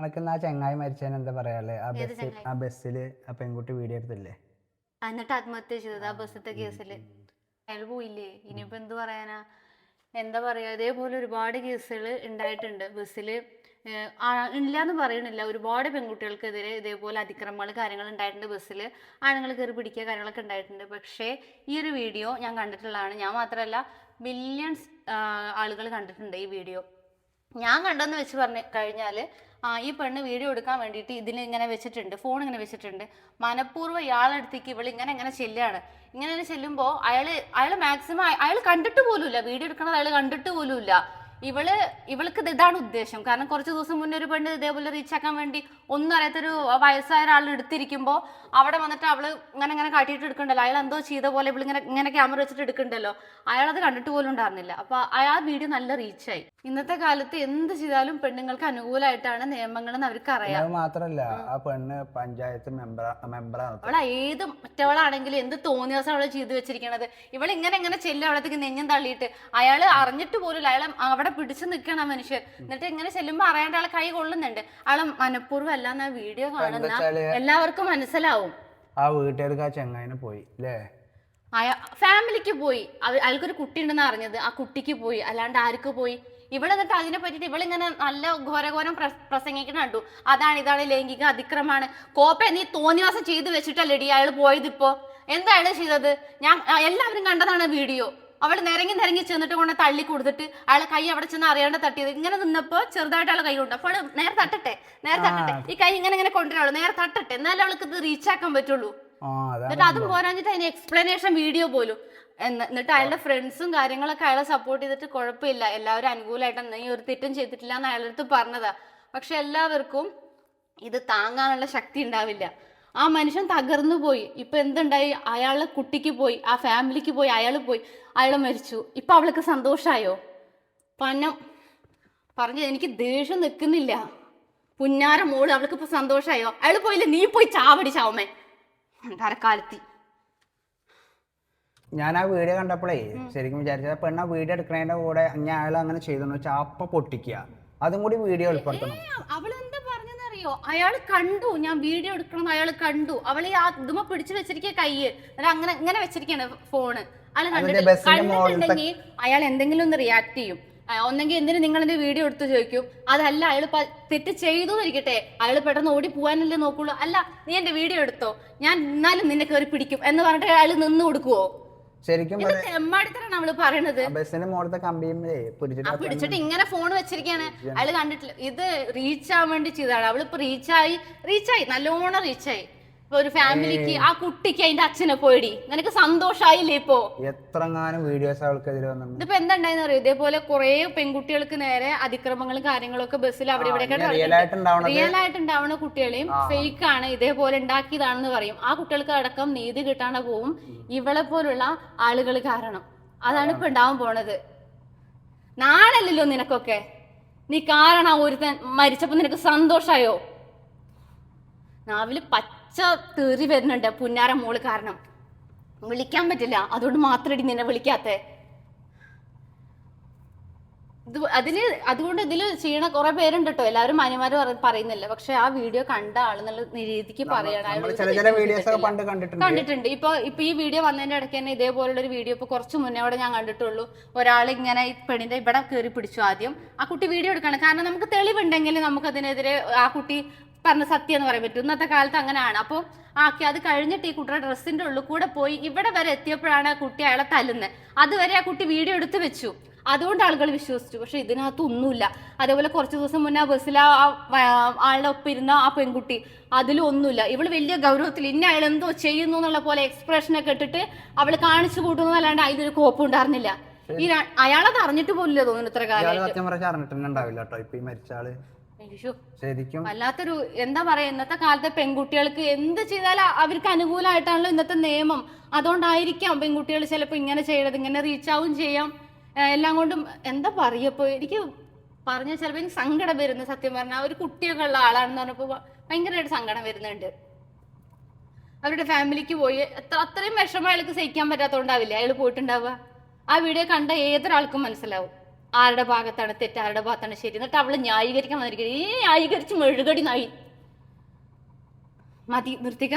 അനക്ക് ആ ചങ്ങായി മരിച്ചതിന് എന്താ പറയാല്ലേ ആ ബസ് ബസ്സിൽ ആ ബസ്സിൽ ആ പെൺകുട്ടി വീഡിയോ എടുത്തില്ലേ? എന്നിട്ട് ആത്മഹത്യ ചെയ്തത് ആ ബസ്സിത്തെ കേസിൽ. അയാൾ പോയില്ലേ? ഇനിയിപ്പോ എന്ത് പറയാനാ? എന്താ പറയാ ഇതേപോലെ ഒരുപാട് കേസുകൾ ഉണ്ടായിട്ടുണ്ട് ബസ്സിൽ ഇല്ലാന്ന് പറയണില്ല. ഒരുപാട് പെൺകുട്ടികൾക്കെതിരെ ഇതേപോലെ അതിക്രമങ്ങൾ കാര്യങ്ങൾ ഉണ്ടായിട്ടുണ്ട് ബസ്സിൽ ആണുങ്ങൾ കയറി പിടിക്കുക കാര്യങ്ങളൊക്കെ ഉണ്ടായിട്ടുണ്ട് പക്ഷേ ഈ ഒരു വീഡിയോ ഞാൻ കണ്ടിട്ടുള്ളതാണ്. ഞാൻ മാത്രമല്ല മില്യൺസ് ആളുകൾ കണ്ടിട്ടുണ്ട് ഈ വീഡിയോ. ഞാൻ കണ്ടെന്ന് വെച്ച് പറഞ്ഞ് കഴിഞ്ഞാൽ ഈ പെണ്ണ് വീഡിയോ എടുക്കാൻ വേണ്ടിയിട്ട് ഇതിൽ ഇങ്ങനെ വെച്ചിട്ടുണ്ട് ഫോൺ ഇങ്ങനെ വെച്ചിട്ടുണ്ട്. മനഃപൂർവം ഇയാളെടുത്തേക്ക് ഇവൾ ഇങ്ങനെ ഇങ്ങനെ ചെല്ലുകയാണ് ഇങ്ങനെ ഇങ്ങനെ ചെല്ലുമ്പോൾ അയാൾ അയാൾ മാക്സിമം അയാൾ കണ്ടിട്ട് പോലുമില്ല. വീഡിയോ എടുക്കണത് അയാൾ കണ്ടിട്ട് പോലുമില്ല. ഇവൾ ഇവൾക്ക് ഇത് ഇതാണ് ഉദ്ദേശം. കാരണം കുറച്ച് ദിവസം മുന്നേ ഒരു പെണ്ണ് ഇതേപോലെ റീച്ച് ആക്കാൻ വേണ്ടി ഒന്നും അറിയാത്തൊരു വയസ്സായ ഒരാൾ എടുത്തിരിക്കുമ്പോൾ അവിടെ വന്നിട്ട് അവൾ ഇങ്ങനെ ഇങ്ങനെ കാട്ടിയിട്ട് എടുക്കണ്ടല്ലോ. അയാൾ എന്തോ ചെയ്ത പോലെ ഇവൾ ഇങ്ങനെ ക്യാമറ വെച്ചിട്ട് എടുക്കണ്ടല്ലോ. അയാളത് കണ്ടിട്ട് പോലും ഉണ്ടായിരുന്നില്ല. അപ്പൊ ആ വീഡിയോ നല്ല റീച്ചായി ഇന്നത്തെ കാലത്ത് എന്ത് ചെയ്താലും പെണ്ണുങ്ങൾക്ക് അനുകൂലമായിട്ടാണ് നിയമങ്ങളെന്ന് അവർക്ക് അറിയാം. അത് മാത്രല്ല ആ പെണ്ണ് പഞ്ചായത്ത് മെമ്പറാണ് അവളെ ഏത് മറ്റവളാണെങ്കിലും എന്ത് തോന്നിയ ദിവസം അവൾ ചെയ്തു വെച്ചിരിക്കണത്? ഇവൾ ഇങ്ങനെ ഇങ്ങനെ ചെല്ലും അവിടത്തേക്ക് നെഞ്ഞും തള്ളിയിട്ട്. അയാൾ അറിഞ്ഞിട്ട് പോലും അയാളെ അവിടെ പിടിച്ചു നിൽക്കണം മനുഷ്യർ എന്നിട്ട് ഇങ്ങനെ ചെല്ലുമ്പോ അറിയാണ്ട് അയാളെ കൈ കൊള്ളുന്നുണ്ട്. അയാളെ മനഃപൂർവം അല്ല എന്നാ വീഡിയോ കാണുന്ന എല്ലാവർക്കും മനസ്സിലാവും. ആ വീട്ടുകാർക്ക് ആ ചെങ്ങായിനെ പോയി അല്ലേ ഫാമിലിക്ക് പോയി. അയാൾക്കൊരു കുട്ടി ഉണ്ടെന്ന് അറിഞ്ഞത്. ആ കുട്ടിക്ക് പോയി. അല്ലാണ്ട് ആർക്ക് പോയി? ഇവിടെ എന്നിട്ട് അതിനെ പറ്റിയിട്ട് ഇവളിങ്ങനെ നല്ല ഘോരഘോരം പ്ര- പ്രസംഗിക്കണ കണ്ടു. അതാണ് ഇതാണ് ലൈംഗിക അതിക്രമമാണ്. കോപ്പ നീ തോന്നിവാസം ചെയ്തു വെച്ചിട്ടല്ലേടി അയാൾ പോയത് ഇപ്പോ? എന്താണ് ചെയ്തത്? ഞാൻ എല്ലാവരും കണ്ടതാണ് വീഡിയോ. അവൾ നിരങ്ങി നിരങ്ങി ചെന്നിട്ട് കൊണ്ട് തള്ളി കൊടുത്തിട്ട് അയാളെ കൈ അവിടെ ചെന്ന് അറിയാണ്ട് തട്ടിയത്. ഇങ്ങനെ നിന്നപ്പോ ചെറുതായിട്ട് അയാൾ കൈ കൊണ്ട്. അപ്പോൾ നേരെ തട്ടട്ടെ നേരെ തട്ടട്ടെ. ഈ കൈ ഇങ്ങനെ ഇങ്ങനെ കൊണ്ടുവരാളൂ നേരെ തട്ടട്ടെ. എന്നാലും അവൾക്ക് ഇത് റീച്ച് ആക്കാൻ പറ്റുള്ളൂ. എന്നിട്ട് അതും പോരാഞ്ഞിട്ട് അതിന് എക്സ്പ്ലനേഷൻ വീഡിയോ പോലും. എന്നിട്ട് അയാളുടെ ഫ്രണ്ട്സും കാര്യങ്ങളൊക്കെ അയാളെ സപ്പോർട്ട് ചെയ്തിട്ട് കുഴപ്പമില്ല. എല്ലാവരും അനുകൂലമായിട്ട് നീ ഒരു തെറ്റും ചെയ്തിട്ടില്ല എന്ന് അയാളുടെ അടുത്ത് പറഞ്ഞതാ. പക്ഷെ എല്ലാവർക്കും ഇത് താങ്ങാനുള്ള ശക്തി ഉണ്ടാവില്ല. ആ മനുഷ്യൻ തകർന്നു പോയി. ഇപ്പൊ എന്തുണ്ടായി? അയാളെ കുട്ടിക്ക് പോയി ആ ഫാമിലിക്ക് പോയി അയാൾ പോയി. അയാൾ മരിച്ചു. ഇപ്പൊ അവൾക്ക് സന്തോഷമായോ പണം പറഞ്ഞു എനിക്ക് ദേഷ്യം നിൽക്കുന്നില്ല. പുന്നാര മോൾ അവൾക്ക് ഇപ്പൊ സന്തോഷമായോ അയാൾ പോയില്ല? നീ പോയി ചാവടി ചാവമേ. അരക്കാലത്തി ഞാൻ ആ വീഡിയോ കണ്ടപ്പോഴേ ശരിക്കും വിചാരിച്ചത് പെണ്ണ വീഡിയോ എടുക്കുന്നതിന്റെ കൂടെ ഞാൻ അയാൾ അങ്ങനെ ചെയ്തെന്ന് വെച്ചാൽ അപ്പ പൊട്ടിക്കുക. അതും കൂടി വീഡിയോ ഉൾപ്പെടുത്തണം പറഞ്ഞെന്നറിയോ? അയാൾ കണ്ടു ഞാൻ വീഡിയോ എടുക്കണം അയാൾ കണ്ടു. അവൾ ആ ഇതുമ പിടിച്ചു വെച്ചിരിക്കുക കയ്യ്. അങ്ങനെ ഇങ്ങനെ വെച്ചിരിക്കാണ് ഫോണ്. അയാൾ കണ്ടിട്ടുണ്ടെങ്കിൽ അയാൾ എന്തെങ്കിലും ഒന്ന് റിയാക്ട് ചെയ്യും. ഒന്നെങ്കിൽ എന്തിനു നിങ്ങൾ എന്റെ വീഡിയോ എടുത്ത് ചോദിക്കും? അതല്ല അയാൾ തെറ്റ് ചെയ്തു ഇരിക്കട്ടെ അയാൾ പെട്ടെന്ന് ഓടി പോകാനല്ലേ നോക്കുള്ളൂ. അല്ല നീ എന്റെ വീഡിയോ എടുത്തോ? ഞാൻ എന്നാലും നിന്നെ കയറി പിടിക്കും എന്ന് പറഞ്ഞിട്ട് അയാൾ നിന്ന് കൊടുക്കുവോ? ശരിക്കും അവൾ പറയണത്. ബസ്സിന്റെ മുകളിലത്തെ കമ്പിയുമ്പേ പിടിച്ചിട്ട് ഇങ്ങനെ ഫോൺ വെച്ചിരിക്കാണ് അയാൾ കണ്ടിട്ടില്ല. ഇത് റീച്ച് ആവാൻ വേണ്ടി ചെയ്തതാണ്. അവളിപ്പോ റീച്ചായി റീച്ചായി നല്ലോണം റീച്ചായി ഒരു ഫാമിലിക്ക് ആ കുട്ടിക്ക് അതിന്റെ അച്ഛനെ പോയിടി നിനക്ക് സന്തോഷായില്ലേ ഇപ്പോ? എത്രങ്ങാനും വീഡിയോസ് അവൾക്കെതിരെ വന്നു ഇതിപ്പോ എന്താണ്ടായെന്ന് അറിയോ? ഇതേപോലെ കുറെ പെൺകുട്ടികൾക്ക് നേരെ അതിക്രമങ്ങളും കാര്യങ്ങളും ഒക്കെ ബസ്സിൽ അവിടെ ഇവിടെ റിയൽ ആയിട്ട് ഉണ്ടാവുന്ന കുട്ടികളെയും ഫേക്ക് ആണ് ഇതേപോലെ ഉണ്ടാക്കിയതാണെന്ന് പറയും. ആ കുട്ടികൾക്ക് അടക്കം നീതി കിട്ടാണ്ട് പോവും ഇവളെ പോലുള്ള ആളുകൾ കാരണം. അതാണ് ഇപ്പൊ ഉണ്ടാവാൻ പോണത്. നാളല്ലല്ലോ നിനക്കൊക്കെ. നീ കാരണം ഒരുത്തൻ മരിച്ചപ്പോ നിനക്ക് സന്തോഷായോ? നാവിൽ പച്ച തീറി വരുന്നുണ്ട്. പുന്നാര മോൾ കാരണം. വിളിക്കാൻ പറ്റില്ല. അതുകൊണ്ട് മാത്രമടി നിന്നെ വിളിക്കാത്തേ. ഇത് അതിന് അതുകൊണ്ട് ഇതിൽ ചെയ്യണ കുറെ പേരുണ്ട് കേട്ടോ എല്ലാവരും അനിമാര് പറ- പറയുന്നില്ല. പക്ഷെ ആ വീഡിയോ കണ്ട ആളെന്നുള്ള രീതിക്ക് പറയണം. കണ്ടിട്ടുണ്ട്. ഇപ്പൊ ഇപ്പൊ ഈ വീഡിയോ വന്നതിന്റെ ഇടയ്ക്ക് തന്നെ ഇതേപോലുള്ള ഒരു വീഡിയോ ഇപ്പൊ കുറച്ച് മുന്നേ അവിടെ ഞാൻ കണ്ടിട്ടുള്ളൂ. ഒരാൾ ഇങ്ങനെ ഈ പെണ്ണിന്റെ ഇവിടെ കയറി പിടിച്ചു ആദ്യം. ആ കുട്ടി വീഡിയോ എടുക്കണം. കാരണം നമുക്ക് തെളിവുണ്ടെങ്കിൽ നമുക്ക് അതിനെതിരെ ആ കുട്ടി പറഞ്ഞ സത്യം എന്ന് പറയാൻ പറ്റും. ഇന്നത്തെ കാലത്ത് അങ്ങനെയാണ്. അപ്പോൾ ആക്കി അത് കഴിഞ്ഞിട്ട് ഈ കുട്ടിയുടെ ഡ്രസ്സിന്റെ ഉള്ളിൽ കൂടെ പോയി ഇവിടെ വരെ എത്തിയപ്പോഴാണ് ആ കുട്ടി അയാളെ തല്ലുന്നത് അതുവരെ ആ കുട്ടി വീഡിയോ എടുത്ത് വെച്ചു. അതുകൊണ്ട് ആളുകൾ വിശ്വസിച്ചു. പക്ഷെ ഇതിനകത്ത് ഒന്നുമില്ല. അതേപോലെ കുറച്ച് ദിവസം മുന്നേ ആ ബസ്സിൽ ആ ആളുടെ ഒപ്പം ഇരുന്ന ആ പെൺകുട്ടി അതിലും ഒന്നുമില്ല. ഇവൾ വലിയ ഗൗരവത്തിൽ ഇന്ന അയാൾ എന്തോ ചെയ്യുന്നു എന്നുള്ള പോലെ എക്സ്പ്രഷനൊക്കെ ഇട്ടിട്ട് അവൾ കാണിച്ചു കൂട്ടുന്നു അല്ലാണ്ട് അതിലൊരു കോപ്പം ഉണ്ടായിരുന്നില്ല. ഈ അയാളത് അറിഞ്ഞിട്ട് പോലില്ല തോന്നുന്നു ഇത്ര കാലം സത്യം പറഞ്ഞാൽ അറിഞ്ഞിട്ടുണ്ടാവില്ല കേട്ടോ. ഇപ്പൊ ഈ മരിച്ച ആൾ ശരിക്കും. വല്ലാത്തൊരു എന്താ പറയാ ഇന്നത്തെ കാലത്തെ പെൺകുട്ടികൾക്ക് എന്ത് ചെയ്താലും അവർക്ക് അനുകൂലമായിട്ടാണല്ലോ ഇന്നത്തെ നിയമം. അതുകൊണ്ടായിരിക്കാം പെൺകുട്ടികൾ ചിലപ്പോൾ ഇങ്ങനെ ചെയ്യണത് ഇങ്ങനെ റീച്ച് ആവും ചെയ്യാം. എല്ലാം കൊണ്ടും എന്താ പറയപ്പോ എനിക്ക് പറഞ്ഞ ചിലപ്പോൾ എനിക്ക് സങ്കടം വരുന്നു സത്യം പറഞ്ഞാൽ ഒരു കുട്ടിയൊക്കെ ഉള്ള ആളാണെന്ന് പറഞ്ഞപ്പോൾ ഭയങ്കരമായിട്ട് സങ്കടം വരുന്നുണ്ട്. അവരുടെ ഫാമിലിക്ക് പോയി എത്ര അത്രയും വിഷമം അയാൾക്ക് സഹിക്കാൻ പറ്റാത്തതുകൊണ്ടാവില്ലേ? അയാൾ പോയിട്ടുണ്ടാവുക. ആ വീഡിയോ കണ്ട ഏതൊരാൾക്കും മനസ്സിലാവും. ആരുടെ ഭാഗത്താണ് തെറ്റ് ആരുടെ ഭാഗത്താണ് ശരി? എന്നിട്ട് അവൾ ന്യായീകരിക്കാൻ വന്നിരിക്കുന്നത് ഈ ന്യായീകരിച്ച് മെഴുകടി നായി. മതി നിർത്തിക്ക.